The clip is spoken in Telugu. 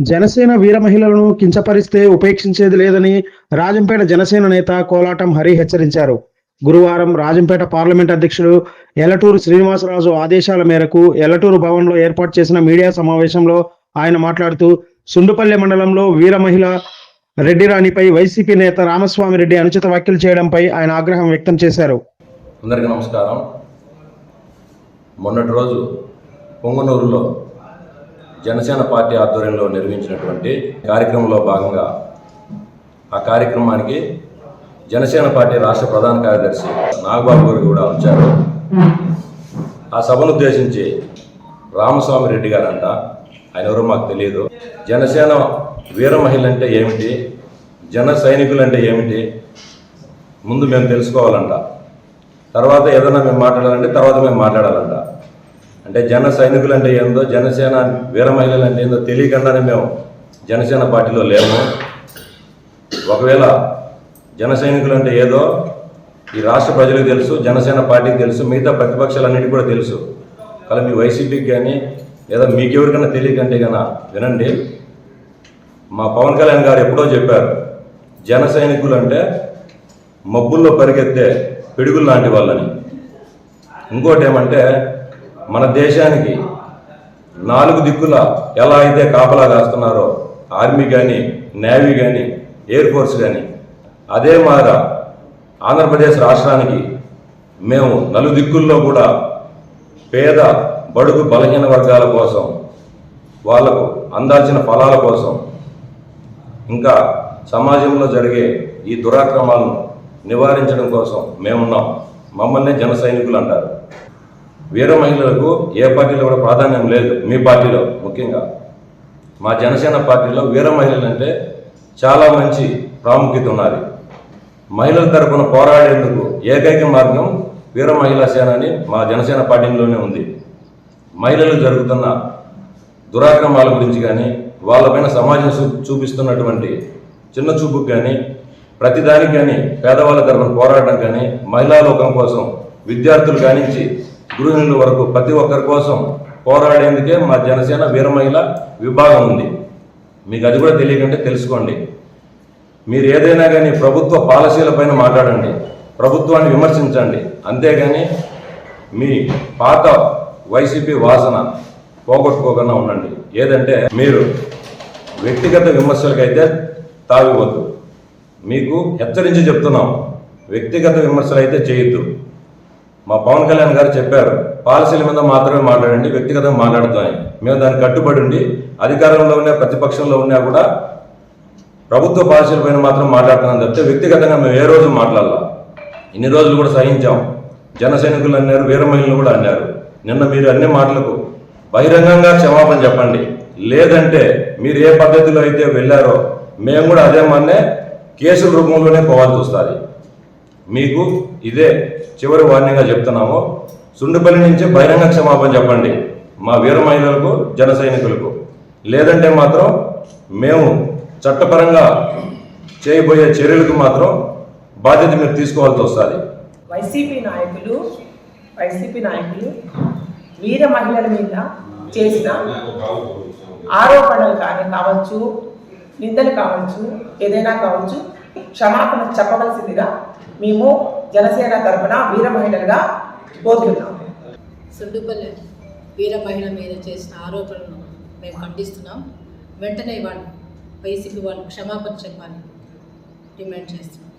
జనసేన వీర మహిళలను కించపరిస్తే ఉపేక్షించేది లేదని రాజంపేట జనసేన నేత కోలాటం హరి హెచ్చరించారు. గురువారం రాజంపేట పార్లమెంట్ అధ్యక్షుడు ఎలటూరు శ్రీనివాసరాజు ఆదేశాల మేరకు ఎలటూరు భవన్లో ఏర్పాటు చేసిన మీడియా సమావేశంలో ఆయన మాట్లాడుతూ సుండుపల్లె మండలంలో వీర మహిళ రెడ్డి రాణిపై వైసీపీ నేత రామస్వామి రెడ్డి అనుచిత వ్యాఖ్యలు చేయడంపై ఆయన ఆగ్రహం వ్యక్తం చేశారు. అందరికీ నమస్కారం. మొన్నటి రోజు పొంగనూరులో జనసేన పార్టీ ఆధ్వర్యంలో నిర్వహించినటువంటి కార్యక్రమంలో భాగంగా ఆ కార్యక్రమానికి జనసేన పార్టీ రాష్ట్ర ప్రధాన కార్యదర్శి నాగబాబు గారు కూడా వచ్చారు. ఆ సభను ఉద్దేశించి రామస్వామి రెడ్డి గారంట. ఆయన ఎవరో మాకు తెలియదు జనసేన వీర మహిళ అంటే ఏమిటి? జన సైనికులు అంటే ఏమిటి? ముందు మేము తెలుసుకోవాలంట. తర్వాత ఏదైనా మేము మాట్లాడాలంటే తర్వాత మేము మాట్లాడాలంట. అంటే జన సైనికులు అంటే ఏందో జనసేన వీర మహిళలు అంటే ఏందో తెలియకుండానే మేము జనసేన పార్టీలో లేము. ఒకవేళ జన సైనికులు అంటే ఏదో? ఈ రాష్ట్ర ప్రజలకు తెలుసు జనసేన పార్టీకి తెలుసు మిగతా ప్రతిపక్షాలన్నిటికీ కూడా తెలుసు. కానీ మీ వైసీపీకి కానీ లేదా మీకెవరికైనా తెలియకంటే కన్నా వినండి. మా పవన్ కళ్యాణ్ గారు ఎప్పుడో చెప్పారు జన సైనికులు అంటే మబ్బుల్లో పరిగెత్తే పిడుగులు లాంటి వాళ్ళని. ఇంకోటి ఏమంటే మన దేశానికి నాలుగు దిక్కుల ఎలా అయితే కాపలా కాస్తున్నారో ఆర్మీ కానీ నేవీ కానీ ఎయిర్ ఫోర్స్ కానీ అదే మాదిర ఆంధ్రప్రదేశ్ రాష్ట్రానికి మేము నలు దిక్కుల్లో కూడా పేద బడుగు బలహీన వర్గాల కోసం వాళ్ళకు అందాల్సిన ఫలాల కోసం ఇంకా సమాజంలో జరిగే ఈ దురాక్రమాలను నివారించడం కోసం మేమున్నాం. మమ్మల్ని జన సైనికులు అంటారు. వీర మహిళలకు ఏ పార్టీలో కూడా ప్రాధాన్యం లేదు. మీ పార్టీలో ముఖ్యంగా. మా జనసేన పార్టీలో వీర మహిళలు అంటే చాలా మంచి ప్రాముఖ్యత ఉన్నది. మహిళల తరపున పోరాడేందుకు ఏకైక మార్గం వీర మహిళా సేన అని మా జనసేన పార్టీలోనే ఉంది. మహిళలు జరుగుతున్న దురాక్రమాల గురించి కానీ వాళ్ళపైన సమాజం చూ- చూపిస్తున్నటువంటి చిన్న చూపుకు కానీ ప్రతిదానికి కానీ పేదవాళ్ళ తరఫున పోరాడడం కానీ మహిళా లోకం కోసం విద్యార్థులు కానించి గృహిణుల వరకు ప్రతి ఒక్కరి కోసం పోరాడేందుకే మా జనసేన వీర మహిళ విభాగం ఉంది. మీకు అది కూడా తెలియకంటే తెలుసుకోండి. మీరు ఏదైనా కానీ ప్రభుత్వ పాలసీలపైన మాట్లాడండి ప్రభుత్వాన్ని విమర్శించండి. అంతేగాని మీ పాత వైసీపీ వాసన పోగొట్టుకోకుండా ఉండండి. ఏదంటే మీరు వ్యక్తిగత విమర్శలకైతే తావివద్దు మీకు హెచ్చరించి చెప్తున్నాం వ్యక్తిగత విమర్శలు అయితే చేయొద్దు. మా పవన్ కళ్యాణ్ గారు చెప్పారు పాలసీల మీద మాత్రమే మాట్లాడండి వ్యక్తిగతంగా మాట్లాడుతామని మేము దానికి కట్టుబడి ఉండి అధికారంలో ఉన్న ప్రతిపక్షంలో ఉన్నా కూడా ప్రభుత్వ పాలసీల పైన మాత్రం మాట్లాడుతున్నాం తప్పితే వ్యక్తిగతంగా మేము ఏ రోజు మాట్లాడాల. ఇన్ని రోజులు కూడా సహించాం. జన సైనికులు అన్నారు వీర మహిళలు కూడా అన్నారు. నిన్న మీరు అన్ని మాటలకు బహిరంగంగా క్షమాపణ చెప్పండి. లేదంటే మీరు ఏ పద్ధతిలో అయితే వెళ్ళారో మేము కూడా అదే మన్నే కేసుల రూపంలోనే పోవాల్సి వస్తుంది. మీకు ఇదే చివరి వార్నింగ్గా చెప్తున్నాము. సుండుపల్లి నుంచి బహిరంగ క్షమాపణ చెప్పండి. మా వీర మహిళలకు జన సైనికులకు. లేదంటే మాత్రం మేము చట్టపరంగా చేయబోయే చర్యలకు మాత్రం బాధ్యత మీరు తీసుకోవాల్సి వస్తుంది. వైసీపీ నాయకులు వైసీపీ నాయకులు వీర మహిళల మీద చేసిన ఆరోపణలు కానీ కావచ్చు నిందలు కావచ్చు ఏదైనా కావచ్చు క్షమాపణ చెప్పవలసిందిగా మేము జనసేన తరఫున వీర మహిళలుగా కోరుతున్నాము సుడ్డుపల్లి వీర మహిళ మీద చేసిన ఆరోపణలను మేము ఖండిస్తున్నాం. వెంటనే వాళ్ళు వైసీపీ వాళ్ళు క్షమాపణ చెప్పాలని డిమాండ్ చేస్తున్నాం